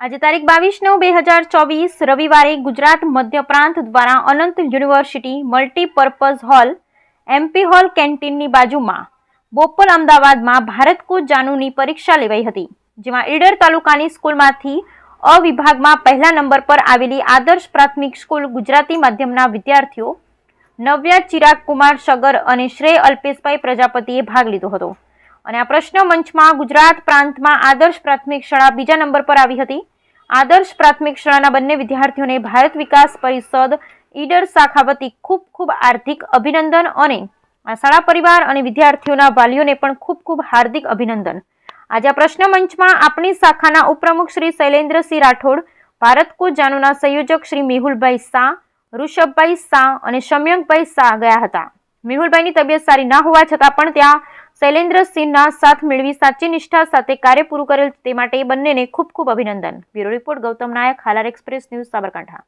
આજે તારીખ બાવીસ નવ બે હજાર ચોવીસ, રવિવારે ગુજરાત મધ્ય પ્રાંત દ્વારા Anant university multipurpose hall, MP hall કેન્ટીનની બાજુમાં બોપલ અમદાવાદમાં ભારત કો જાનુની પરીક્ષા લેવાઈ હતી, જેમાં ઈડર તાલુકાની સ્કૂલમાંથી અ વિભાગમાં પહેલા નંબર પર આવેલી આદર્શ પ્રાથમિક સ્કૂલ ગુજરાતી માધ્યમના વિદ્યાર્થીઓ નવ્યા ચિરાગ કુમાર સગર અને શ્રેય અલ્પેશભાઈ પ્રજાપતિએ ભાગ લીધો હતો. અને આ પ્રશ્ન મંચમાં ગુજરાત પ્રાંતમાં આદર્શ પ્રાથમિક શાળા બીજા નંબર પર આવી હતી. આદર્શ પ્રાથમિક શાળાના બંને વિદ્યાર્થીઓને ભારત વિકાસ પરિષદ, ઈડર શાખા વતી ખૂબ ખૂબ આર્થિક અભિનંદન અને આ શાળા પરિવાર અને વિદ્યાર્થીઓના વાલીઓને પણ ખૂબ ખૂબ હાર્દિક અભિનંદન. આજે આ પ્રશ્ન મંચમાં આપણી શાખાના ઉપપ્રમુખ શ્રી શૈલેન્દ્રસિંહ રાઠોડ, ભારત કો જાનુના સંયોજક શ્રી મેહુલભાઈ શાહ, ઋષભભાઈ શાહ અને શમ્યંકભાઈ શાહ ગયા હતા. મેહુલભાઈની તબિયત સારી ના હોવા છતાં પણ ત્યાં શૈલેન્દ્રસિંહના સાથ મેળવી સાચી નિષ્ઠા સાથે કાર્ય પૂરું કરેલ તે માટે બંનેને ખૂબ ખૂબ અભિનંદન. Bureau report Gautam Nayak, Halar express news Sabarkantha.